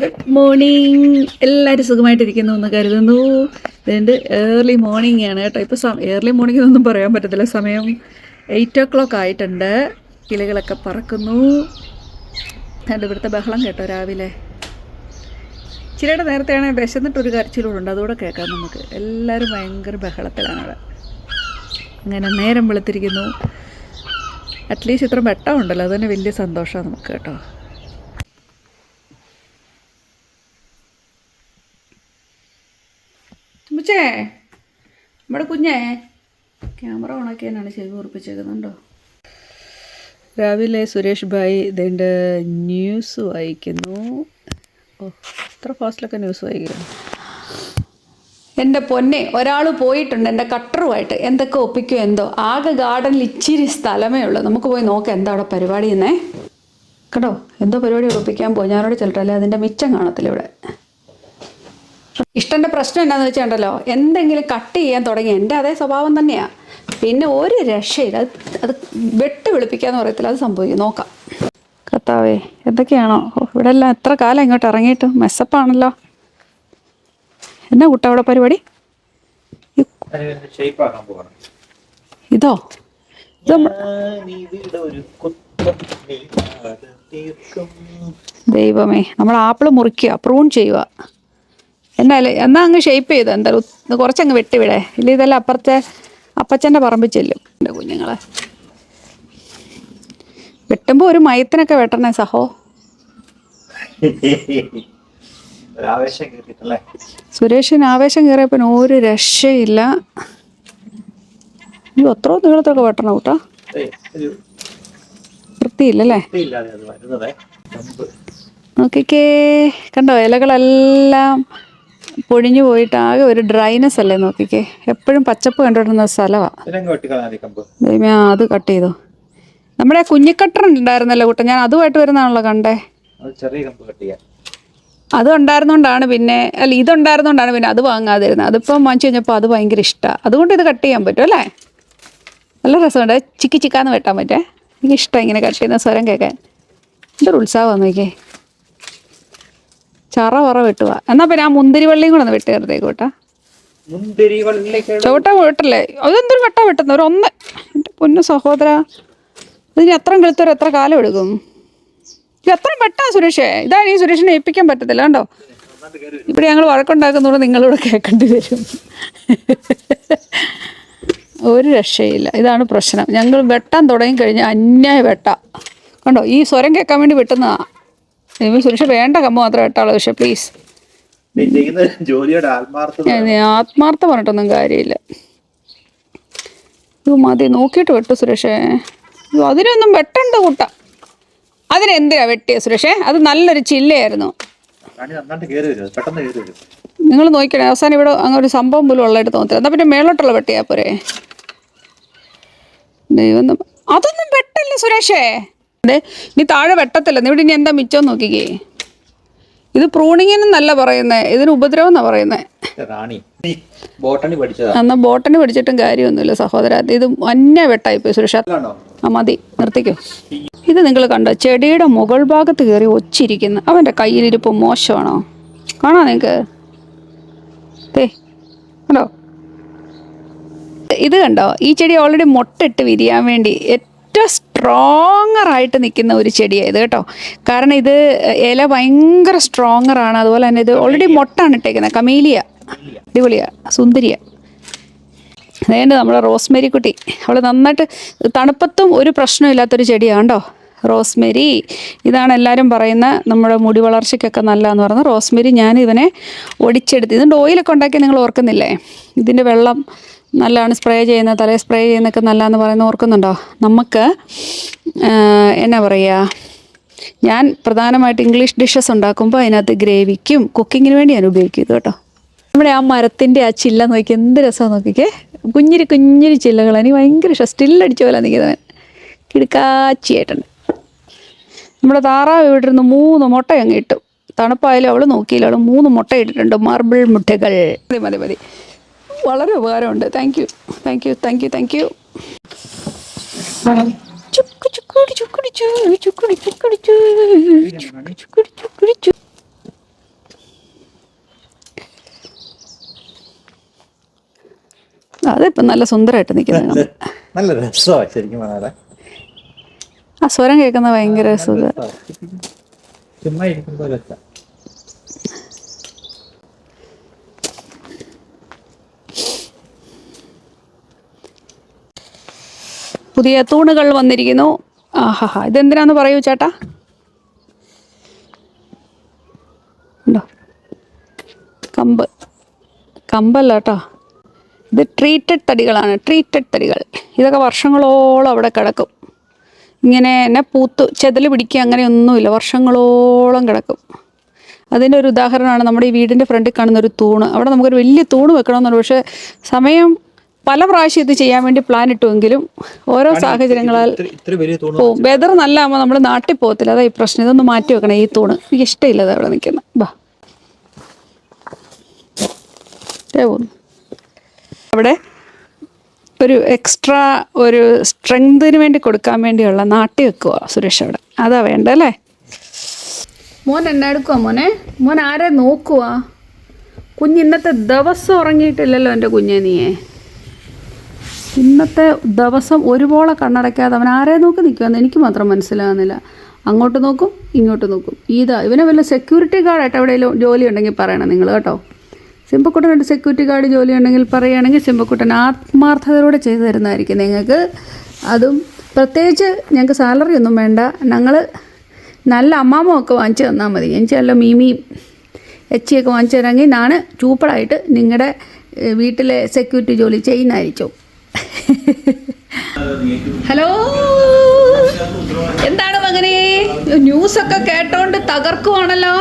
Good morning എല്ലാവരും സുഖമായിട്ടിരിക്കുന്നു എന്ന് കരുതുന്നു. ഇതുണ്ട് ഏർലി മോർണിംഗ് ആണ് കേട്ടോ. ഇപ്പോൾ സമയം ഏർലി മോർണിംഗ് എന്നൊന്നും പറയാൻ പറ്റത്തില്ല. സമയം എയ്റ്റ് ഓ ക്ലോക്ക് ആയിട്ടുണ്ട്. കിളികളൊക്കെ പറക്കുന്നു. അതുകൊണ്ട് ഇവിടുത്തെ ബഹളം കേട്ടോ രാവിലെ. ചിലയുടെ നേരത്തെയാണ് വിശന്നിട്ടൊരു കരച്ചിലൂടുണ്ട്. അതുകൂടെ കേൾക്കാം നമുക്ക്. എല്ലാവരും ഭയങ്കര ബഹളത്തിലാണ് അവിടെ. അങ്ങനെ നേരം വെളുത്തിരിക്കുന്നു. അറ്റ്ലീസ്റ്റ് ഇത്ര വെട്ടമുണ്ടല്ലോ. അത് തന്നെ വലിയ സന്തോഷമാണ് നമുക്ക് കേട്ടോ. തുമ്പച്ചേ നമ്മുടെ കുഞ്ഞേ ക്യാമറ ഓണാക്കിയാനാണ് ചെവി ഉറപ്പിച്ചേക്കുന്നുണ്ടോ? രാവിലെ സുരേഷ് ഭായ് ഇതിന്റെ ന്യൂസ് വായിക്കുന്നു. ഓ ഇത്ര ഫാസ്റ്റിലൊക്കെ ന്യൂസ് വായിക്കുന്നു. എന്റെ പൊന്നെ ഒരാൾ പോയിട്ടുണ്ട് എന്റെ കട്ടറുമായിട്ട്. എന്തൊക്കെ ഒപ്പിക്കും എന്തോ. ആകെ ഗാർഡനിൽ ഇച്ചിരി സ്ഥലമേ ഉള്ളൂ. നമുക്ക് പോയി നോക്കാം എന്താ അവിടെ പരിപാടി എന്നേ. കേട്ടോ എന്തോ പരിപാടി ഒപ്പിക്കാൻ പോയി. ഞാനോട് ചിലട്ടല്ലേ അതിന്റെ മിച്ചം കാണത്തില്ല ഇവിടെ. ഇഷ്ടന്റെ പ്രശ്നം എന്താണെന്ന് വെച്ചാണ്ടല്ലോ എന്തെങ്കിലും കട്ട് ചെയ്യാൻ തുടങ്ങി എന്റെ അതേ സ്വഭാവം തന്നെയാണ് പിന്നെ ഒരു രക്ഷയില്ല അത് അത് വെട്ട് വെളുപ്പിക്കാന്ന് പറയത്തില്ല അത് സംഭവിക്കും. നോക്കാം. കത്താവേ എന്തൊക്കെയാണോ? ഇവിടെ എല്ലാം എത്ര കാലം ഇങ്ങോട്ട് ഇറങ്ങിയിട്ട് മെസ്സപ്പാണല്ലോ എന്നാ കുട്ട അവിടെ പരിപാടി? ഇതോ? ദൈവമേ നമ്മൾ ആപ്പിൾ മുറിക്കുക പ്രൂൺ ചെയ്യുക. എന്നാലേ എന്നാ അങ്ങ് ഷേപ്പ് ചെയ്ത്? എന്തായാലും കുറച്ചങ്ങ് വെട്ടിവിടെ ഇല്ല ഇതെല്ലാം അപ്പുറത്തെ അപ്പച്ചന്റെ പറമ്പിൽ ചെല്ലും എന്റെ കുഞ്ഞുങ്ങളെ. വെട്ടുമ്പോൾ ഒരു മയത്തിനൊക്കെ വെട്ടണേ സഹോ. സുരേഷിന് ആവേശം കയറിയപ്പോൾ ഒരു രക്ഷയില്ല. അത്രയും നീളത്തൊക്കെ വെട്ടണം കൂട്ടാ? വൃത്തിയില്ലല്ലേ? നോക്കിക്കേ കണ്ടോ ഇലകളെല്ലാം പൊഴിഞ്ഞു പോയിട്ട് ആകെ ഒരു ഡ്രൈനെസ് അല്ലേ നോക്കിക്കേ. എപ്പോഴും പച്ചപ്പ് കണ്ടുകൊണ്ടിരുന്ന സ്ഥലമാണ് അത് കട്ട് ചെയ്തു. നമ്മുടെ കുഞ്ഞിക്കട്ടർ ഉണ്ടായിരുന്നല്ലോ കുട്ട ഞാൻ അതുമായിട്ട് വരുന്നതാണല്ലോ കണ്ടേ. അത് ഉണ്ടായിരുന്നോണ്ടാണ് പിന്നെ അല്ല ഇതുണ്ടായിരുന്നോണ്ടാണ് പിന്നെ അത് വാങ്ങാതിരുന്നത് അതിപ്പം വാങ്ങിച്ചു കഴിഞ്ഞപ്പോൾ അത് ഭയങ്കര ഇഷ്ടമാണ് അതുകൊണ്ട് ഇത് കട്ട് ചെയ്യാൻ പറ്റും അല്ലേ? നല്ല രസമുണ്ട്. ചിക്കി ചിക്കാന്ന് വെട്ടാൻ പറ്റേ. എനിക്ക് ഇഷ്ടം ഇങ്ങനെ കട്ട് ചെയ്യുന്ന സ്വരം കേൾക്കാൻ. എന്തൊരു ഉത്സാഹമാണ് നോക്കിയേ. ചറ പറ വെട്ടുക എന്നാ പിന്നെ ആ മുന്തിരി വള്ളിയും കൂടെ ഒന്ന് വെട്ടി നിർത്തേക്ക് കേട്ടാ. മുന്തിരി വള്ളികൾ ചവിട്ട വെട്ടല്ലേ? അതെന്തൊരു വെട്ടാ വെട്ടുന്ന ഒരു ഒന്ന്. എന്റെ പൊന്നു സഹോദര. ഇതിന് എത്രയും കെളുത്തവർ എത്ര കാലം എടുക്കും? ഇത് എത്രയും വെട്ടാ സുരേഷേ? ഇതാണ് ഈ സുരേഷിനെ ഏൽപ്പിക്കാൻ പറ്റത്തില്ല കണ്ടോ? ഇവിടെ ഞങ്ങൾ വഴക്കുണ്ടാക്കുന്നതുകൊണ്ട് നിങ്ങളിവിടെ കേൾക്കേണ്ടി വരും. ഒരു രക്ഷയില്ല. ഇതാണ് പ്രശ്നം. ഞങ്ങൾ വെട്ടാൻ തുടങ്ങി കഴിഞ്ഞാൽ അന്യായ വെട്ട. കണ്ടോ? ഈ സ്വരം കേൾക്കാൻ വേണ്ടി വെട്ടുന്നതാ. ദൈവം സുരക്ഷ വേണ്ട കമ്മ മാത്രം വെട്ടാളോ പക്ഷേ പ്ലീസ് ജോലിയുടെ ആത്മാർത്ഥ പറഞ്ഞിട്ടൊന്നും കാര്യമില്ല. ഇത് മതി നോക്കിയിട്ട് വെട്ടു സുരേഷേ. അയ്യോ, അതിനൊന്നും വെട്ടണ്ട കൂട്ട. അതിനെന്തിനാ വെട്ടിയ സുരേഷേ? അത് നല്ലൊരു ചില്ലയായിരുന്നു. നിങ്ങൾ നോക്കിക്കണേ അവസാനം ഇവിടെ അങ്ങനെ ഒരു സംഭവം പോലും ഉള്ളതായിട്ട് തോന്നത്തില്ല. എന്നാ പിന്നെ മേളോട്ടുള്ള വെട്ടിയാ പോരെ. ദൈവം അതൊന്നും വെട്ടല്ല സുരേഷേ. അതെ ഇനി താഴെ വെട്ടത്തില്ല. ഇവിടെ ഇനി എന്താ മിച്ചം നോക്കിക്കേ. ഇത് പ്രൂണിങ്ങിനെന്നല്ല പറയുന്നത് ഇതിന് ഉപദ്രവം എന്നാ പറയുന്നത് റാണി നീ ബോട്ടണി പഠിച്ചിട്ടും കാര്യമൊന്നുമില്ല സഹോദര. ഇത് അന്യ വെട്ടായിപ്പോയി സുരക്ഷ. ആ മതി നിർത്തിക്കോ. ഇത് നിങ്ങൾ കണ്ടോ? ചെടിയുടെ മുകൾ ഭാഗത്ത് കയറി ഒച്ചിരിക്കുന്നു. അവന്റെ കയ്യിലിരിപ്പ് മോശമാണോ? കാണാ നിങ്ങൾക്ക് തേ കണ്ടോ? ഇത് കണ്ടോ? ഈ ചെടി ഓൾറെഡി മുട്ടിട്ട് വിരിയാൻ വേണ്ടി ഏറ്റവും സ്ട്രോങ്ങർ ആയിട്ട് നിൽക്കുന്ന ഒരു ചെടിയാണ് ഇത് കേട്ടോ. കാരണം ഇത് ഇല ഭയങ്കര സ്ട്രോങ്ങറാണ് അതുപോലെ തന്നെ ഇത് ഓൾറെഡി മുട്ടാണ് ഇട്ടേക്കുന്നത് കമീലിയ. അടിപൊളിയ. സുന്ദരിയ. അതേണ്ട് നമ്മുടെ റോസ്മേരി കുട്ടി. അവൾ നന്നായിട്ട് തണുപ്പത്തും ഒരു പ്രശ്നമില്ലാത്തൊരു ചെടിയാണ് കേട്ടോ റോസ്മേരി. ഇതാണ് എല്ലാവരും പറയുന്ന നമ്മുടെ മുടി വളർച്ചയ്ക്കൊക്കെ നല്ലതെന്ന് പറയുന്ന റോസ്മേരി ഞാൻ ഇതിനെ ഒടിച്ചെടുത്ത് ഇതിന്റെ ഓയിലൊക്കെ ഉണ്ടാക്കി നിങ്ങൾ ഓർക്കുന്നില്ലേ? ഇതിന്റെ വെള്ളം നല്ലതാണ് സ്പ്രേ ചെയ്യുന്ന തലേ സ്പ്രേ ചെയ്യുന്നൊക്കെ നല്ലതെന്ന് പറയുന്ന ഓർക്കുന്നുണ്ടോ? നമുക്ക് എന്നാ പറയുക ഞാൻ പ്രധാനമായിട്ട് ഇംഗ്ലീഷ് ഡിഷസ് ഉണ്ടാക്കുമ്പോൾ അതിനകത്ത് ഗ്രേവിക്കും കുക്കിങ്ങിന് വേണ്ടി ഞാൻ ഉപയോഗിക്കും കേട്ടോ. നമ്മുടെ ആ മരത്തിന്റെ ആ ചില്ല നോക്കി എന്ത് രസമാണ് നോക്കിക്കേ? കുഞ്ഞിരി കുഞ്ഞിരി ചില്ലകൾ എനിക്ക് ഭയങ്കര ഇഷ്ടം. സ്റ്റില്ലടിച്ച പോലെ നിൽക്കുന്നവൻ. കിടുക്കാച്ചിയായിട്ടുണ്ട്. നമ്മുടെ താറാവ് ഇവിടെ ഇരുന്ന് മൂന്ന് മുട്ട അങ്ങ് ഇട്ടു. തണുപ്പായാലും അവൾ നോക്കിയില്ല. അവൾ മൂന്ന് മുട്ട ഇട്ടിട്ടുണ്ട്. മാർബിൾ മുട്ടകൾ. മതി മതി മതി. വളരെ ഉപകാരമുണ്ട്. Thank you thank you thank you thank you അതിപ്പോ നല്ല സുന്ദരമായിട്ട് നിൽക്കുന്നത് നല്ല ആ സ്വരം കേൾക്കുന്ന ഭയങ്കര സുഖം. രസം. പുതിയ തൂണുകൾ വന്നിരിക്കുന്നു. ആഹാ ഇതെന്തിനാന്ന് പറയൂ ചേട്ടാ? ഉണ്ടോ? കമ്പ് കമ്പല്ല കേട്ടോ. ഇത് ട്രീറ്റഡ് തടികളാണ് ട്രീറ്റഡ് തടികൾ. ഇതൊക്കെ വർഷങ്ങളോളം അവിടെ കിടക്കും. ഇങ്ങനെ എന്നെ പൂത്ത് ചെതൽ പിടിക്കുക അങ്ങനെയൊന്നുമില്ല വർഷങ്ങളോളം കിടക്കും. അതിന്റെ ഒരു ഉദാഹരണമാണ് നമ്മുടെ ഈ വീടിന്റെ ഫ്രണ്ടിൽ കാണുന്ന ഒരു തൂണ്. അവിടെ നമുക്കൊരു വലിയ തൂണ് വെക്കണമെന്നുണ്ട് പക്ഷേ സമയം പല പ്രാവശ്യം ഇത് ചെയ്യാൻ വേണ്ടി പ്ലാൻ ഇട്ടുവെങ്കിലും ഓരോ സാഹചര്യങ്ങളാൽ പോവും വെതർ നല്ല ആകുമ്പോൾ നമ്മൾ നാട്ടിൽ പോകത്തില്ല. അതാ ഈ പ്രശ്നം. ഇതൊന്ന് മാറ്റി വെക്കണം ഈ തൂണ്. എനിക്ക് ഇഷ്ടമില്ല അത് അവിടെ നിൽക്കുന്നത് ബാ. ദേ അവിടെ ഒരു എക്സ്ട്രാ ഒരു സ്ട്രെങ്തിന് വേണ്ടി കൊടുക്കാൻ വേണ്ടിയുള്ള നാട്ടി വെക്കുക സുരേഷ് അവിടെ. അതാ വേണ്ട അല്ലേ? മോൻ എന്നാ എടുക്കുക മോനെ? മോൻ ആരെ നോക്കുക കുഞ്ഞ് ഇന്നത്തെ ദിവസം ഉറങ്ങിയിട്ടില്ലല്ലോ എന്റെ കുഞ്ഞെ നീയെ. ഇന്നത്തെ ദിവസം ഒരുപോലെ കണ്ണടയ്ക്കാതെ അവൻ ആരെ നോക്കി നിൽക്കുമെന്ന് എനിക്ക് മാത്രം മനസ്സിലാകുന്നില്ല. അങ്ങോട്ട് നോക്കും ഇങ്ങോട്ട് നോക്കും. ഇതാ ഇവനെ വല്ല സെക്യൂരിറ്റി ഗാർഡായിട്ട് എവിടെയെങ്കിലും ജോലി ഉണ്ടെങ്കിൽ പറയണം നിങ്ങൾ കേട്ടോ. സിമ്പക്കുട്ടനൊരു സെക്യൂരിറ്റി ഗാർഡ് ജോലി ഉണ്ടെങ്കിൽ പറയുകയാണെങ്കിൽ സിമ്പക്കുട്ടൻ ആത്മാർത്ഥതയോടെ ചെയ്തു തരുന്നതായിരിക്കും നിങ്ങൾക്ക്. അതും പ്രത്യേകിച്ച് ഞങ്ങൾക്ക് സാലറി ഒന്നും വേണ്ട. ഞങ്ങൾ നല്ല അമ്മാമൊക്കെ വാങ്ങിച്ചു തന്നാൽ മതി. എനിക്ക് നല്ല മീമിയും എച്ചിയൊക്കെ വാങ്ങിച്ചു തരാമെങ്കിൽ ഞാൻ ചൂപ്പറായിട്ട് നിങ്ങളുടെ വീട്ടിലെ സെക്യൂരിറ്റി ജോലി ചെയ്യുന്നതായിരിക്കും. ഹലോ? എന്താണ് മകനെ? ന്യൂസ് ഒക്കെ കേട്ടോണ്ട് തകർക്കുവാണല്ലോ.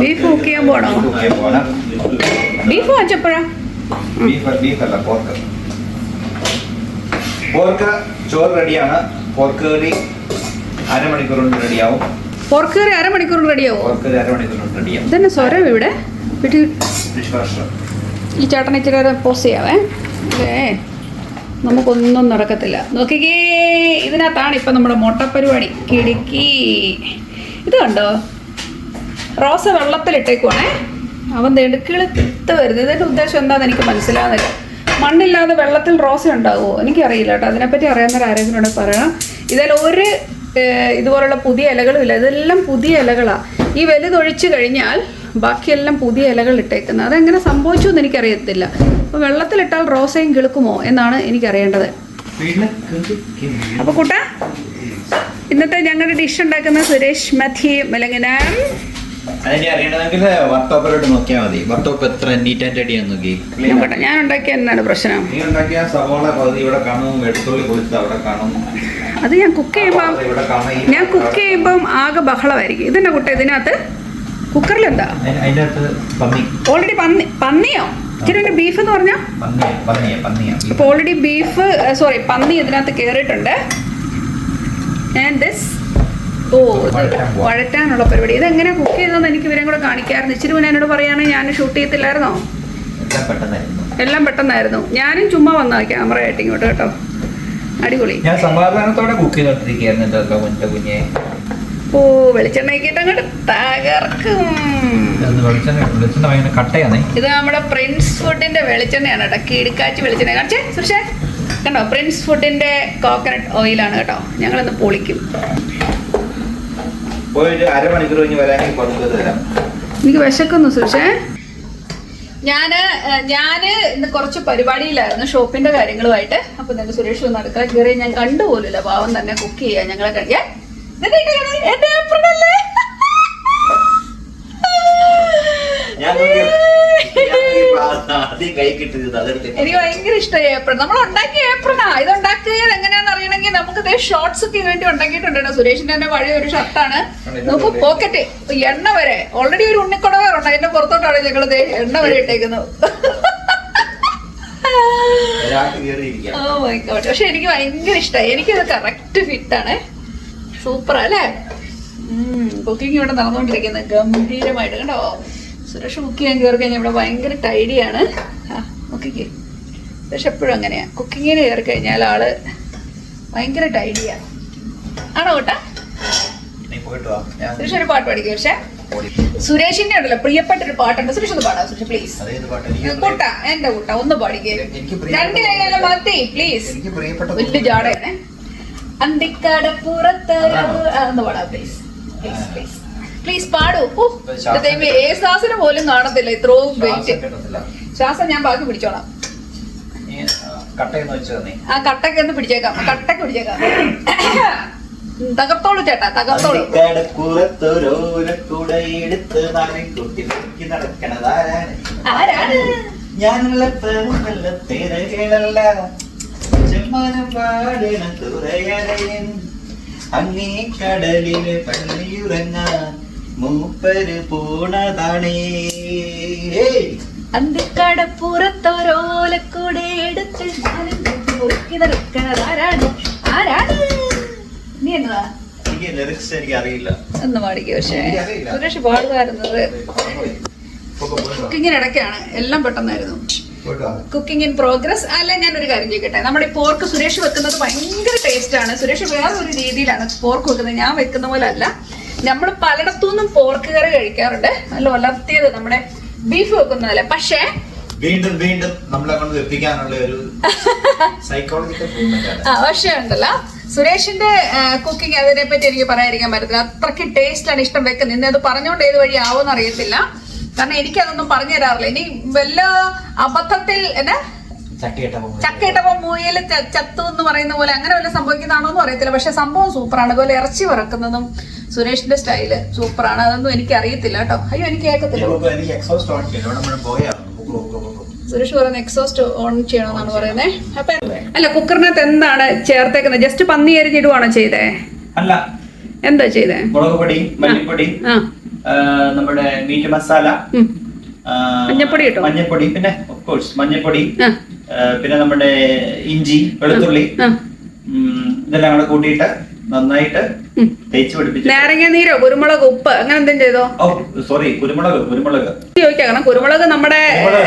ബീഫ് കുക്ക് ചെയ്യാൻ പോണോ? ബീഫ് വാങ്ങിച്ചപ്പോഴാ? ബീഫ് ബീഫല്ല പോർക്ക് പോർക്ക് ചോറ് റെഡിയാണ്. പോർക്ക് കറി അരമണിക്കൂർ കൊണ്ട് റെഡിയാവും. പോർക്ക് കറി അരമണിക്കൂർ റെഡിയാവോ? പോർക്കറി കറി അരമണിക്കൂർ റെഡിയാവും. ഇതന്നെ സ്വരം ഇവിടെ. വീട്ടിൽ ഈ ചേട്ടനെ ഇച്ചിരി നേരം പോസ് ചെയ്യാവേ. അല്ലേ നമുക്കൊന്നും നടക്കത്തില്ല. നോക്കിക്കേ ഇതിനകത്താണ് ഇപ്പം നമ്മുടെ മുട്ടപ്പരിപാടി കിടുക്കി. ഇത് കണ്ടോ? റോസ വെള്ളത്തിലിട്ടേക്കുവാണേ. അവൻ നെടുക്കിളിത്ത് വരുന്നത് ഇതിന്റെ ഉദ്ദേശം എന്താണെന്ന് എനിക്ക് മനസ്സിലാകുന്നില്ല മണ്ണില്ലാതെ വെള്ളത്തിൽ റോസ ഉണ്ടാവുമോ? എനിക്കറിയില്ല കേട്ടോ. അതിനെപ്പറ്റി അറിയാവുന്നവർ ആരെങ്കിലും ഉണ്ടെങ്കിൽ പറയണം. ഇതിൽ ഒരു ഇതുപോലുള്ള പുതിയ ഇലകളും ഇല്ല. ഇതെല്ലാം പുതിയ ഇലകളാണ് ഈ വലുതൊഴിച്ചു കഴിഞ്ഞാൽ ബാക്കിയെല്ലാം പുതിയ ഇലകൾ ഇട്ടേക്കുന്നത്. അതെങ്ങനെ സംഭവിച്ചു എന്ന് എനിക്കറിയത്തില്ല. അപ്പോൾ വെള്ളത്തിലിട്ടാൽ റോസയും കിളുക്കുമോ എന്നാണ് എനിക്കറിയേണ്ടത്. അപ്പൊ അപ്പോൾ കൂട്ട ഇന്നത്തെ ഞങ്ങളുടെ ഡിഷ് ഉണ്ടാക്കുന്ന സുരേഷ് മഥി മെലങ്ങനാം. അതിനെ അറിയണമെങ്കിൽ വർത്തോപ്പരോട്ട് നോക്കിയാൽ മതി. വർത്തോപ്പ് എത്ര നീറ്റ് ആൻഡ് റെഡി നോക്കി. ഞാൻ ഉണ്ടാക്കിയ എന്താണ് പ്രശ്നം? നീ ഉണ്ടാക്കിയ സവോള ഇവിടെ കാണും വെളുത്തുള്ളി കൊടുത്ത് അവിടെ കാണും. അത് ഞാൻ കുക്ക് ചെയ്യുമ്പം ഞാൻ കുക്ക് ചെയ്യുമ്പം ആകെ ബഹളമായിരിക്കും. ഇതെന്നെ കുട്ട? ഇതിനകത്ത് കുക്കറിലെന്താ? ഓൾറെഡി പന്നി. പന്നിയോ? ഇച്ചിരി ബീഫ് എന്ന് പറഞ്ഞാ? അപ്പോൾ ഓൾറെഡി ബീഫ് സോറി പന്നി ഇതിനകത്ത് കയറിയിട്ടുണ്ട് ആൻഡ് ദിസ് ഓ. വഴറ്റാനുള്ള പരിപാടി. ഇതെങ്ങനെ കുക്ക് ചെയ്തതെന്ന് എനിക്ക് ഇവരെയും കൂടെ കാണിക്കായിരുന്നു. ഇച്ചിരി മുന്നേ എന്നോട് പറയുകയാണെങ്കിൽ ഞാൻ ഷൂട്ട് ചെയ്യത്തില്ലായിരുന്നോ? എല്ലാം പെട്ടെന്നായിരുന്നു. ഞാനും ചുമ്മാ വന്നാ ക്യാമറ ആയിട്ട് ഇങ്ങോട്ട് കേട്ടോ. അടിപൊളി. ഞാൻ സമാധാനത്തോടെ കുക്ക് ചെയ്തോണ്ടിരിക്കുകയായിരുന്നു എന്റെ കുഞ്ഞെ കുഞ്ഞെ. ഓ വെളിച്ചെണ്ണയ്ക്കിട്ട് അങ്ങോട്ട് തകർക്കും. വെളിച്ചെണ്ണ? വെളിച്ചെണ്ണ ഇത് നമ്മുടെ പ്രിൻസ് ഫുഡിന്റെ വെളിച്ചെണ്ണയാണ് കേട്ടോ കീടിക്കാച്ചി വെളിച്ചെണ്ണ. കാണിച്ചേ സുരക്ഷേ കണ്ടോ പ്രിൻസ് ഫുഡിന്റെ കോക്കനട്ട് ഓയിലാണ് കേട്ടോ പൊളിക്കും. വരാൻ പതുക്കെ തരാം. എനിക്ക് വിശക്കുന്നു സുരക്ഷേ ഞാൻ ഞാൻ ഇന്ന് കുറച്ച് പരിപാടിയിലായിരുന്നു ഷോപ്പിന്റെ കാര്യങ്ങളുമായിട്ട്. അപ്പൊ നിന്റെ സുരേഷ് ഒന്ന് അടുക്കള കയറി ഞാൻ കണ്ടുപോലില്ല പാവം തന്നെ കുക്ക് ചെയ്യാൻ ഞങ്ങളെ കഴിയാൻ അല്ലേ? ഞാൻ നോക്കി- ഞാൻ നോക്കിയപ്പോ ആ- ആദ്യം കൈ കിട്ടിയത് എനിക്ക് ഭയങ്കര ഇഷ്ടമായി ഏപ്രിൽ. നമ്മൾ ഉണ്ടാക്കിയ ഏപ്രിലാ. ഇത് ഉണ്ടാക്കിയത് എങ്ങനെയാന്ന് അറിയണമെങ്കിൽ നമുക്ക് ഇതേ ഷോർട്സ് ഒക്കെ വേണ്ടി ഉണ്ടാക്കിയിട്ടുണ്ട്. സുരേഷിന്റെ തന്നെ പഴയ ഒരു ഷർട്ടാണ് നമുക്ക് പോക്കറ്റ് എണ്ണ വരെ. ഓൾറെഡി ഒരു ഉണ്ണിക്കുടവറുണ്ട് അതിന്റെ പുറത്തോട്ടാണ് ഞങ്ങൾ എണ്ണ വരെ ഇട്ടേക്കുന്നത്. ഓ മൈ ഗോഡ് പക്ഷെ എനിക്ക് ഭയങ്കര ഇഷ്ടമായി എനിക്കത് കറക്റ്റ് ഫിറ്റ് ആണ്. സൂപ്പർ അല്ലേ? കുക്കിംഗ് ഇവിടെ നടന്നുകൊണ്ടിരിക്കുന്നത്. ഗംഭീരമായിട്ട്. കണ്ടോ? സുരക്ഷ കുക്ക് ചെയ്യാൻ കയറി കഴിഞ്ഞാൽ ഇവിടെ ഭയങ്കര ടൈഡിയാണ് നോക്കിക്കേ സുരക്ഷ എപ്പോഴും അങ്ങനെയാണ് കുക്കിങ്ങിന് കയറി കഴിഞ്ഞാൽ ആൾ ഭയങ്കര ടൈഡിയാണ് ആണോ കേട്ടാ സുരക്ഷ സുരേഷ് ഒരു പാട്ട് പാടിക്കും പക്ഷേ സുരേഷിന്റെ ഉണ്ടല്ലോ പ്രിയപ്പെട്ട ഒരു പാട്ടുണ്ട്. സുരേഷ് ഒന്ന് പാടാം സുരേഷ് പ്ലീസ് കൂട്ട എന്റെ കൂട്ട ഒന്ന് പാടിക്കേ. രണ്ട് ലൈനെല്ലാം മതി പ്ലീസ് വലിയ ജാടയാണ്. അന്തിക്കാട് പുറത്ത് ഒന്ന് പാടാം പ്ലീസ് പ്ലീസ് പ്ലീസ് പ്ലീസ് പാടൂ. ദൈവമേ ഏസാസിന് പോലും കാണത്തില്ല. ഇത്രയും വെയിറ്റ് ശ്വാസം ഞാൻ ബാക്കി പിടിച്ചോളാം. ആ, കട്ടൊക്കെ ഒന്ന് പിടിച്ചേക്കാം. കട്ടൊക്കെ പിടിച്ചേക്കാം. തകർത്തോളൂ ചേട്ടാ തകർത്തോളൂ. ആരാണ് ഞാനുള്ള തിരകളല്ല അങ്ങേ കടലിലെ പള്ളിയുറങ്ങാൻ മൂപ്പര് പോണതാണേ! അന്തിക്കടപ്പുറത്തോരോലക്കൂടെ എടുത്ത് ആരാണ്? ആരാണ്? നീ എന്നതാ എനിക്ക് ലിറിക്സ് എനിക്ക് അറിയില്ല. ഒന്ന് പാടിക്കോ പക്ഷേ. സുരേഷ് പാടുമായിരുന്നത് കുക്കിങ്ങിന് ഇടയ്ക്കാണ്. എല്ലാം പെട്ടെന്നായിരുന്നു. കുക്കിംഗ് ഇൻ പ്രോഗ്രസ് അല്ല ഞാനൊരു കാര്യം ചെയ്യട്ടെ നമ്മുടെ പോർക്ക് സുരേഷ് വെക്കുന്നത് ഭയങ്കര ടേസ്റ്റ് ആണ്. സുരേഷ് വേറെ ഒരു രീതിയിലാണ് പോർക്ക് വെക്കുന്നത്. ഞാൻ വെക്കുന്ന പോലെ അല്ല. നമ്മൾ പലയിടത്തുനിന്നും പോർക്ക് കറി കഴിക്കാറുണ്ട്. നല്ല വളർത്തിയത് നമ്മുടെ ബീഫ് വെക്കുന്നതല്ലേ? പക്ഷേ വീണ്ടും വീണ്ടും നമ്മളെ കൊണ്ട് വെപ്പിക്കാനുള്ള ഒരു സൈക്കോളജിക്കൽ പക്ഷേ ഉണ്ടല്ലോ. സുരേഷിന്റെ കുക്കിംഗ് അതിനെ പറ്റി എനിക്ക് പറയാതിരിക്കാൻ പറ്റത്തില്ല. അത്രയ്ക്ക് ടേസ്റ്റ് ആണ് ഇഷ്ടം വെക്കുന്നത്. ഇന്ന് അത് പറഞ്ഞുകൊണ്ട് ഏത് വഴി ആവുമെന്ന് അറിയത്തില്ല. കാരണം എനിക്ക് അതൊന്നും പറഞ്ഞു തരാറില്ല. ഇനി വല്ല അബദ്ധത്തിൽ എന്നാ? ചക്കയിട്ടപ്പം മൂയൽ ചത്തു എന്ന് പറയുന്ന പോലെ അങ്ങനെ വല്ല സംഭവിക്കുന്നതാണോ എന്ന് അറിയത്തില്ല. പക്ഷെ സംഭവം സൂപ്പറാണ് അതുപോലെ ഇറച്ചി വറക്കുന്നതും സുരേഷിന്റെ സ്റ്റൈൽ സൂപ്പറാണ്. അതൊന്നും എനിക്ക് അറിയത്തില്ല കേട്ടോ. അയ്യോ എനിക്ക് കേൾക്കത്തില്ല. സുരേഷ് പറയുന്നത് എക്സോസ്റ്റ് ഓൺ ചെയ്യണമെന്നാണ് പറയുന്നത് അപ്പൊ അല്ല കുക്കറിനകത്ത് എന്താണ് ചേർത്തേക്കുന്നത്? ജസ്റ്റ് പന്നി എരിഞ്ഞിടുവാണോ ചെയ്തേ? അല്ല. എന്താ ചെയ്തേ? മുളക് പൊടി മല്ലിപ്പൊടി നമ്മുടെ മീറ്റ് മസാല മഞ്ഞപ്പൊടി ഇട്ടോ? മഞ്ഞപ്പൊടി പിന്നെ കോഴ്സ് മഞ്ഞപ്പൊടി പിന്നെ നമ്മുടെ ഇഞ്ചി വെളുത്തുള്ളി ഇതെല്ലാം കൂടെ കൂട്ടിയിട്ട് നന്നായിട്ട് നാരങ്ങ നീരോ കുരുമുളക് ഉപ്പ് അങ്ങനെ എന്തും ചെയ്തോ? ഓ സോറി കുരുമുളക് കുരുമുളക്. ചോദിക്കാം കാരണം കുരുമുളക് നമ്മുടെ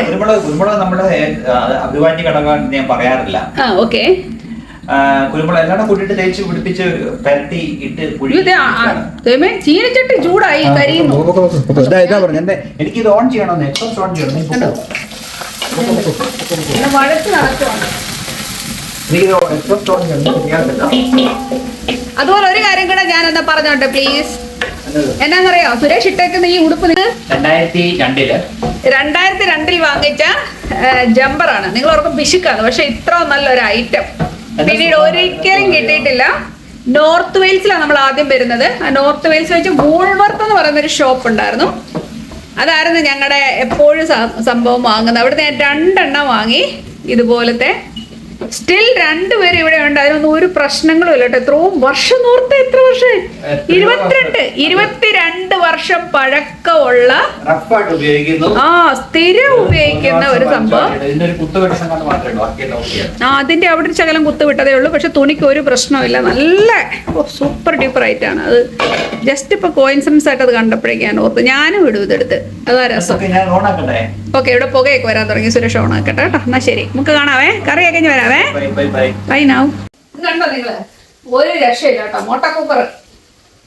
കുരുമുളക് കുരുമുളക് നമ്മുടെ അഭിവാജ്യ ഘടകമാണെന്ന് ഞാൻ പറയാറില്ല. ആ ഓക്കെ. കുരുമുളക് എല്ലാം തേച്ച് പിടിപ്പിച്ച് ഇട്ട് ചീനച്ചട്ടി ചൂടായി കരിയുന്നു. എനിക്ക് ഇത് ഓൺ ചെയ്യണം? എക്സോസ്റ്റ് ഓൺ ചെയ്യണം? വഴക്ക് നടക്കുവാണ് എനിക്ക് എക്സോസ്റ്റ് ഓൺ ചെയ്യണം നീ ചെയ്യാറില്ല. അതുപോലെ ഒരു കാര്യം കൂടെ ഞാൻ എന്താ പറഞ്ഞോട്ടെ പ്ലീസ്? എന്നാന്നറിയോ? സുരേഷ് ഇട്ടേക്കുന്ന ഈ ഉടുപ്പ് നിങ്ങൾ രണ്ടായിരത്തി രണ്ടിൽ. രണ്ടായിരത്തി രണ്ടിൽ വാങ്ങിച്ച ജമ്പറാണ്. നിങ്ങൾ ഓർക്കും പിശുക്കാണ് പക്ഷെ ഇത്ര നല്ലൊരു ഐറ്റം പിന്നീട് ഒരിക്കലും കിട്ടിയിട്ടില്ല. നോർത്ത് വെയിൽസിലാണ് നമ്മൾ ആദ്യം വരുന്നത്. ആ നോർത്ത് വെയിൽസ് വെച്ച് വൂൾവർത്ത് എന്ന് പറയുന്ന ഒരു ഷോപ്പ് ഉണ്ടായിരുന്നു. അതായിരുന്നു ഞങ്ങളുടെ എപ്പോഴും സംഭവം വാങ്ങുന്നത്. അവിടുന്ന് ഞാൻ രണ്ടെണ്ണം വാങ്ങി. ഇതുപോലത്തെ സ്റ്റിൽ രണ്ടുപേരും ഇവിടെ ഉണ്ട്. അതിനൊന്നും ഒരു പ്രശ്നങ്ങളും ഇല്ല കേട്ടോ. എത്രയും വർഷം നോർത്ത് എത്ര വർഷം ഇരുപത്തിരണ്ട്. ഇരുപത്തിരണ്ട് വർഷം പഴക്കമുള്ള ആ സ്ഥിരം ഉപയോഗിക്കുന്ന ഒരു സംഭവം. ആ അതിന്റെ അവിടെ ഒരു ശകലം കുത്തുവിട്ടതേ ഉള്ളൂ. പക്ഷെ തുണിക്ക് ഒരു പ്രശ്നമില്ല നല്ല സൂപ്പർ ഡ്യൂപ്പർ ആയിട്ടാണ് അത്. ജസ്റ്റ് ഇപ്പൊ കോയിൻസിഡൻസ് ആയിട്ട് അത് കണ്ടപ്പോഴേക്കാണ് ഓർത്ത്. ഞാനും ഇടും ഇതെടുത്ത്. അതാ രസം. ഓക്കെ ഓൺ ആക്കട്ടെ ഇവിടെ പുകയൊക്കെ വരാൻ തുടങ്ങി. സുരേഷ് ഓണാക്കട്ടെ കേട്ടോ. എന്നാ ശരി. നമുക്ക് കാണാവേ. കറിയൊക്കെ ഇനി വരാവേ. ബൈ ബൈ ബൈ ബൈ നാവ് കണ്ടോ നിങ്ങൾ? ഒരു രക്ഷയില്ല കേട്ടോ. മുട്ട കുക്കർ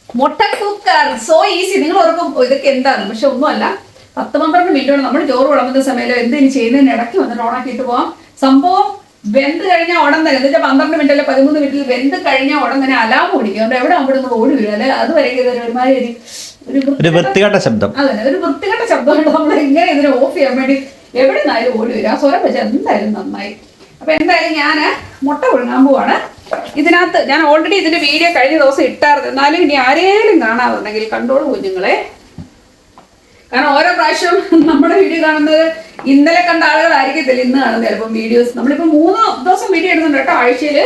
മുട്ട കുക്കർ സോ ഈസി നിങ്ങൾ ഓർക്കും ഇതൊക്കെ എന്താണ്? പക്ഷെ ഒന്നുമല്ല. പത്ത് പന്ത്രണ്ട് മിനിറ്റ് കൊണ്ട് നമ്മൾ ചോറ് വിളമ്പുന്ന സമയത്ത് എന്തെങ്കിലും ചെയ്യുന്നതിന് ഇടയ്ക്ക് വന്നിട്ട് ഓണാക്കിയിട്ട് പോവാം. സംഭവം വെന്ത് കഴിഞ്ഞാൽ ഉടൻ തന്നെ എന്ന് വെച്ചാൽ പന്ത്രണ്ട് മിനിറ്റ് അല്ലെ പതിമൂന്ന് മിനിറ്റിൽ വെന്ത് കഴിഞ്ഞാൽ ഉടൻ തന്നെ അലാം ഓടിക്കും. അവിടെ എവിടെ അവിടെ നമ്മൾ ഓടി വരും? അല്ലെ അതുവരെ ഇത് ഒരുമാതിരി ഒരു- വൃത്തികെട്ട- ശബ്ദം. അതന്നെ ഒരു വൃത്തികെട്ട ശബ്ദമുണ്ട് നമ്മൾ ഇങ്ങനെ ഇതിനെ ഓഫ് ചെയ്യാൻ വേണ്ടി എവിടെ നിന്നായാലും ഓടി വരും. ആ സ്വരം വെച്ചാൽ എന്തായാലും നന്നായി. അപ്പൊ എന്തായാലും ഞാൻ മുട്ട പുഴുങ്ങാൻ പോവാണ്. ഇതിനകത്ത് ഞാൻ ഓൾറെഡി ഇതിന്റെ വീഡിയോ കഴിഞ്ഞ ദിവസം ഇട്ടായിരുന്നു. എന്നാലും ഇനി ആരേലും കാണാറുണ്ടെങ്കിൽ കണ്ടോളൂ കുഞ്ഞുങ്ങളെ. കാരണം ഓരോ പ്രാവശ്യം നമ്മുടെ വീഡിയോ കാണുന്നത് ഇന്നലെ കണ്ട ആളുകളായിരിക്കത്തില്ല ഇന്ന് കാണുന്നത് ചിലപ്പം വീഡിയോസ് നമ്മളിപ്പോ മൂന്ന് ദിവസം വീഡിയോ ഇടുന്നുണ്ട് കേട്ടോ ആഴ്ചയിൽ.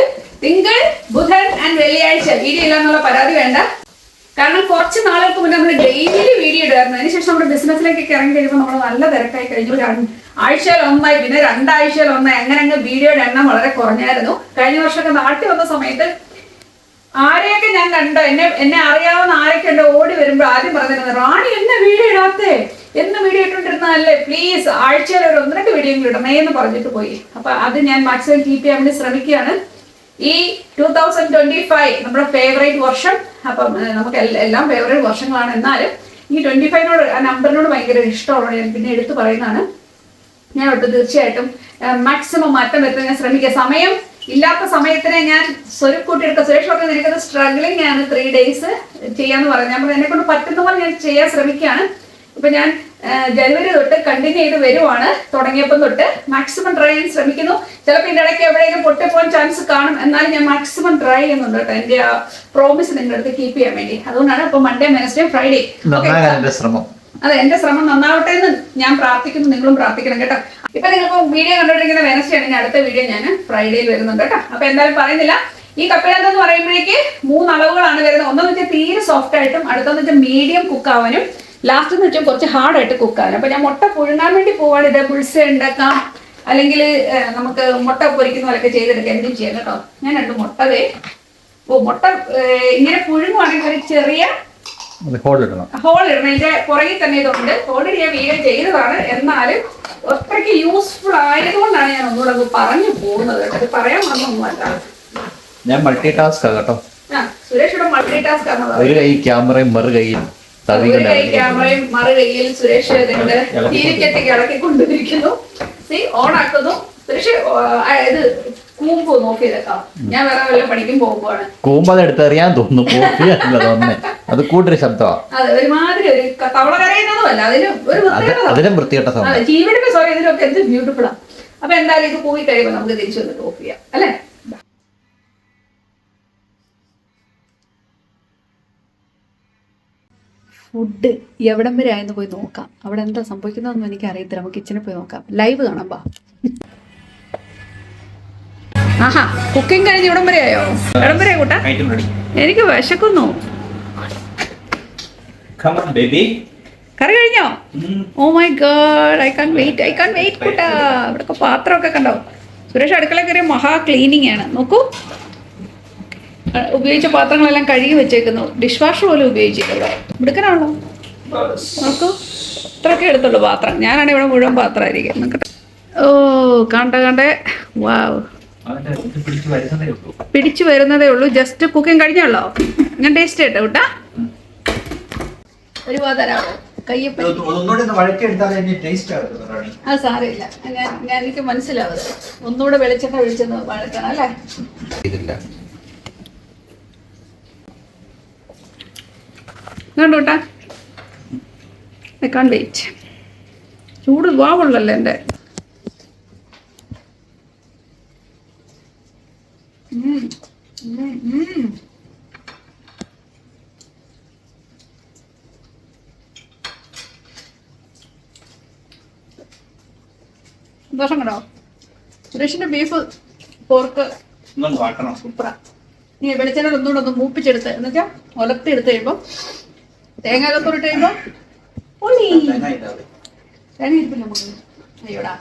തിങ്കൾ ബുധൻ ആൻഡ് വെള്ളിയാഴ്ച. വീഡിയോ ഇല്ല എന്നുള്ള പരാതി വേണ്ട. കാരണം കുറച്ച് നാളുകൾക്ക് മുന്നേ നമ്മൾ ഡെയിലി വീഡിയോ ഇടുമായിരുന്നു അതിനുശേഷം നമ്മുടെ ബിസിനസ്സിലേക്കൊക്കെ ഇറങ്ങി കഴിയുമ്പോൾ നമ്മൾ നല്ല തിരക്കായി കഴിഞ്ഞു. ആഴ്ചയിൽ ഒന്നായി പിന്നെ രണ്ടാഴ്ചയിൽ ഒന്നായി. അങ്ങനെ അങ്ങ് വീഡിയോയുടെ എണ്ണം വളരെ കുറഞ്ഞായിരുന്നു. കഴിഞ്ഞ വർഷമൊക്കെ നാട്ടിൽ വന്ന സമയത്ത് ആരെയൊക്കെ ഞാൻ കണ്ടോ? എന്നെ എന്നെ അറിയാവുന്ന ആരൊക്കെ ഉണ്ടോ? ഓടി വരുമ്പോൾ ആദ്യം പറഞ്ഞിരുന്നത് റാണി എന്ന വീഡിയോ ഇടാത്തേ. എന്ന് വീഡിയോ ഇട്ടുകൊണ്ടിരുന്നതല്ലേ പ്ലീസ് ആഴ്ചയിൽ ഒരു ഒന്ന് രണ്ട് വീഡിയോ ഇടണേ എന്ന് പറഞ്ഞിട്ട് പോയി. അപ്പൊ അത് ഞാൻ മാക്സിമം കീപ്പ് ചെയ്യാൻ വേണ്ടി ശ്രമിക്കുകയാണ്. ഈ ടൂ തൗസൻഡ് ട്വന്റി ഫൈവ് നമ്മുടെ ഫേവറേറ്റ് വർഷം. അപ്പം നമുക്ക് എല്ലാം ഫേവറേറ്റ് വർഷങ്ങളാണ്. എന്നാലും ഈ ട്വന്റി ഫൈവിനോട് ആ നമ്പറിനോട് ഭയങ്കര ഇഷ്ടമുള്ളത് ഞാൻ പിന്നെ എടുത്തു പറയുന്നതാണ്. ഞാൻ ഒട്ട് തീർച്ചയായിട്ടും മാക്സിമം മാറ്റം വരുത്താൻ ഞാൻ ശ്രമിക്കുക. സമയം ഇല്ലാത്ത സമയത്തിനെ ഞാൻ സ്വരുക്കൂട്ടിയെടുക്കുക സുരേഷ് ഒക്കെ നിനക്കത് സ്ട്രഗ്ലിംഗ് ആണ് ത്രീ ഡേയ്സ് ചെയ്യാന്ന് പറഞ്ഞു. ഞാൻ എന്നെ കൊണ്ട് പറ്റുന്ന പോലെ ഞാൻ ചെയ്യാൻ ശ്രമിക്കുകയാണ്. ഇപ്പൊ ഞാൻ ജനുവരി തൊട്ട് കണ്ടിന്യൂ ചെയ്ത് വരുവാണ്. തുടങ്ങിയപ്പം തൊട്ട് മാക്സിമം ട്രൈ ചെയ്യാൻ ശ്രമിക്കുന്നു. ചിലപ്പോൾ ഇതിന്റെ ഇടയ്ക്ക് എവിടെയെങ്കിലും പൊട്ടിപ്പോകാൻ ചാൻസ് കാണും. എന്നാലും ഞാൻ മാക്സിമം ട്രൈ ചെയ്യുന്നുണ്ട് കേട്ടോ. എന്റെ ആ പ്രോമിസ് നിങ്ങളുടെ അടുത്ത് കീപ്പ് ചെയ്യാൻ വേണ്ടി. അതുകൊണ്ടാണ് ഇപ്പൊ മൺഡേ വെനസ്ഡേ ഫ്രൈഡേ ശ്രമം. അതെ എന്റെ ശ്രമം നന്നാവട്ടെ എന്ന് ഞാൻ പ്രാർത്ഥിക്കുന്നു നിങ്ങളും പ്രാർത്ഥിക്കണം കേട്ടോ. ഇപ്പൊ നിങ്ങൾക്ക് വീഡിയോ കണ്ടോണ്ടിരിക്കുന്ന വെനസ്ഡേ ആണ് അടുത്ത വീഡിയോ ഞാൻ ഫ്രൈഡേയിൽ വരുന്നുണ്ട് കേട്ടോ. അപ്പൊ എന്തായാലും പറയുന്നില്ല. ഈ കപ്പിലന്ത് എന്ന് പറയുമ്പോഴേക്ക് മൂന്ന് അളവുകളാണ് വരുന്നത്. ഒന്നെന്ന് വെച്ചാൽ തീരെ സോഫ്റ്റ് ആയിട്ടും അടുത്തെന്ന് വെച്ചാൽ മീഡിയം കുക്ക് ആവാനും ലാസ്റ്റ് എന്ന് വെച്ചാൽ കുറച്ച് ഹാർഡ് ആയിട്ട് കുക്ക് ആവാനും. അപ്പൊ ഞാൻ മുട്ട പുഴുങ്ങാൻ വേണ്ടി പോവാണ്. ഇത് പുൾസ ഉണ്ടാക്കാം. അല്ലെങ്കിൽ നമുക്ക് മുട്ട പൊരിക്കുന്ന പോലൊക്കെ ചെയ്തെടുക്കാം. എന്തും ചെയ്യാം കേട്ടോ. ഞാൻ രണ്ട് മുട്ട ഓ മുട്ട ഇങ്ങനെ പുഴുങ്ങുവാണെങ്കിൽ ഒരു ചെറിയ ഹോൾ ഇടണം. ഹോൾ ഇടണം. ഇതിന്റെ പുറകിൽ തന്നെ ഇതുണ്ട്. ഓൾറെഡി ഞാൻ വീഡിയോ ചെയ്തതാണ്. എന്നാലും അത്രയ്ക്ക് യൂസ്ഫുൾ ആയതുകൊണ്ടാണ് ഞാൻ ഒന്നുകൂടെ പറഞ്ഞു പോകുന്നത് കേട്ടോ. പറയാൻ വന്നൊന്നുമല്ല ഞാൻ മൾട്ടി ടാസ്ക് കേട്ടോ. ആ സുരേഷ് ഇവിടെ മൾട്ടി ടാസ്ക് ആണ് ഒരു കൈ ക്യാമറയും മറു കൈയിൽ ഒരു കൈ ക്യാമറയും മറു കൈയിൽ സുരേഷ് ഇതിന്റെ തീരിക്കത്തേക്ക് ഇളക്കി കൊണ്ടുവരിക്കുന്നു. ഓൺ ആക്കുന്നു. സുരേഷ് ഇത് കൂമ്പ് നോക്കിയതേക്കാം ഞാൻ വേറെ വല്ല പണിക്കും പോകുമ്പോഴാണ് കൂമ്പത് എടുത്തെറിയാൻ തോന്നുന്നു. കോഫി അല്ല തോന്നുന്നേ. അത് കൂട്ടൊരു ശബ്ദമാണ് അതെ ഒരുമാതിരി ഒരു ക- തവള അതിന് ഒരു അത് പ്രത്യേകത അതിലും വൃത്തികെട്ട അതെ സോറി ഇതിലൊക്കെ എന്ത് ബ്യൂട്ടിഫുൾ ആണ് അപ്പൊ എന്തായാലും ഇത് പോയി കഴിയുമ്പോൾ നമുക്ക് തിരിച്ചു വന്ന് ടോപ്പ് ചെയ്യാം. അല്ലേ? ഫുഡ് എവിടം വരെ ആയെന്ന് പോയി നോക്കാം. അവിടെ എന്താ സംഭവിക്കുന്നതെന്നും എനിക്ക് അറിയത്തില്ല നമുക്ക് കിച്ചണിൽ പോയി നോക്കാം. ലൈവ് കാണാം ബാ. ആഹാ കുക്കിംഗ് കഴിഞ്ഞ് ഇവിടം വരെയായോ ഇവിടം വരെ കൂട്ടാ? എനിക്ക് വിശക്കുന്നു. കറി കഴിഞ്ഞോ? ഓ my God I can wait I can wait കൂട്ടാ. ഇവിടെയൊക്കെ പാത്രമൊക്കെ കണ്ടോ? സുരേഷ് അടുക്കള കയറിയ മഹാ ക്ലീനിങ് ആണ്. നോക്കൂ. ഉപയോഗിച്ച പാത്രങ്ങളെല്ലാം കഴുകി വെച്ചേക്കുന്നു. ഡിഷ് വാഷർ പോലും ഉപയോഗിച്ചില്ല ഇവിടെ എടുക്കാനാണല്ലോ നോക്കൂ. ഇത്രയൊക്കെ എടുത്തുള്ളൂ പാത്രം. ഞാനാണ് ഇവിടെ മുഴുവൻ പാത്രമായിരിക്കും ഓ കണ്ട കണ്ടേ? വാവ് പിടിച്ച് വരുന്നതേ ഉള്ളൂ. ജസ്റ്റ് കുക്കിംഗ് കഴിഞ്ഞല്ലോ ഞാൻ ടേസ്റ്റ് കേട്ടോ കൂട്ടാ. ഒരു പാ തരാമോ കയ്യപ്പ അത് സാരമില്ല. ഞാൻ ഞാൻ എനിക്ക് മനസ്സിലാവുന്നത് ഒന്നുകൂടെ വെളിച്ചെണ്ണ ഒഴിച്ചെന്ന് വഴക്കണം അല്ലേ? ഇതില്ല. കണ്ടോട്ടാ കാൺ വെയിറ്റ് ചൂട് വാവുള്ളല്ലോ എന്റെ. സന്തോഷം കണ്ടോ സുരേഷിന്റെ ബീഫ് പോർക്ക് സൂപ്പറാ. നീ വെളിച്ചെണ്ണ ഒന്നുകൂടെ ഒന്ന് മൂപ്പിച്ചെടുത്ത് എന്നുവെച്ചാൽ ഒലത്തി എടുത്ത് കഴിയുമ്പോൾ തേങ്ങ അകത്തോട്ട് കഴിയുമ്പോൾ തേങ്ങ ഇരിപ്പില്ല നമുക്ക്. അയ്യോടാ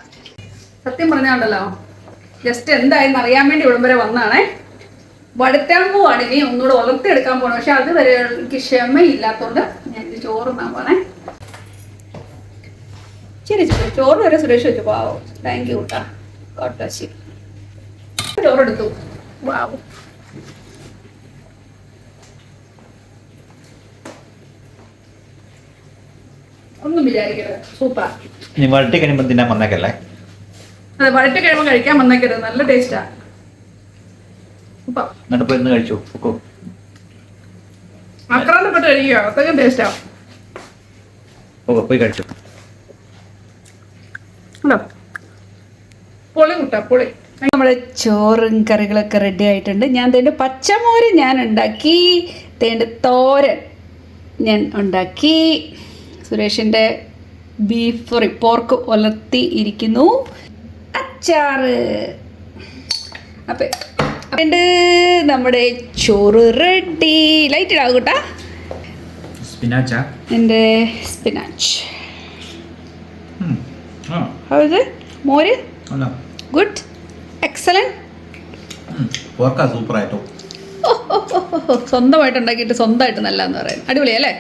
സത്യം പറഞ്ഞാണ്ടല്ലോ ജസ്റ്റ് എന്തായെന്ന് അറിയാൻ വേണ്ടി ഇവിടം വരെ വന്നതാണേ വടുത്താൻ ഇനി ഒന്നുകൂടെ വളർത്തിയെടുക്കാൻ പോണേ പക്ഷെ അത് വരെ എനിക്ക് ക്ഷമയില്ലാത്തതുകൊണ്ട് ഞാൻ ഇത് ചോറുന്നാൻ പോണേ. ശരി ശരി. ചോറ് വരെ സുരേഷ് വെച്ചു. പാവോ താങ്ക് യു കേട്ടാ ശരി ചോറെടുത്തു. വാവ്. ഒന്നും വിചാരിക്കരുത്. സൂപ്പർ നീ വഴറ്റി കഴിയുമ്പോൾ തിന്നാൻ വന്നേക്കല്ലേ? അതെ വഴറ്റി കഴിയുമ്പോൾ കഴിക്കാൻ വന്നേക്കരുത്. നല്ല ടേസ്റ്റാ എന്നിട്ട് ഇന്ന് കഴിച്ചു? ആക്രാന്തപ്പെട്ട് കഴിക്കുക അത്രയും ടേസ്റ്റാ പോയി കഴിച്ചു? പൊളി മുട്ട പൊളി. നമ്മുടെ ചോറും കറികളൊക്കെ റെഡി ആയിട്ടുണ്ട്. ഞാൻ തേണ്ട പച്ചമോര് ഞാൻ ഉണ്ടാക്കി. തേണ്ട തോരൻ ഞാൻ ഉണ്ടാക്കി. സുരേഷിന്റെ ബീഫ് പോർക്ക് ഒലത്തി ഇരിക്കുന്നു. അച്ചാറ്. അപ്പം ഉണ്ട് നമ്മുടെ ചോറ് റെഡി. ലൈറ്റ് ഇടാവും കേട്ടാ? സ്പിനാച്ചാ എന്റെ സ്പിനാച്ച് മോര്? ഗുഡ് എക്സലന്റ് ആയിട്ടോ. സ്വന്തമായിട്ട് ഉണ്ടാക്കിയിട്ട് സ്വന്തമായിട്ട് നല്ലതെന്ന് പറയുന്നത് അടിപൊളിയല്ലേ?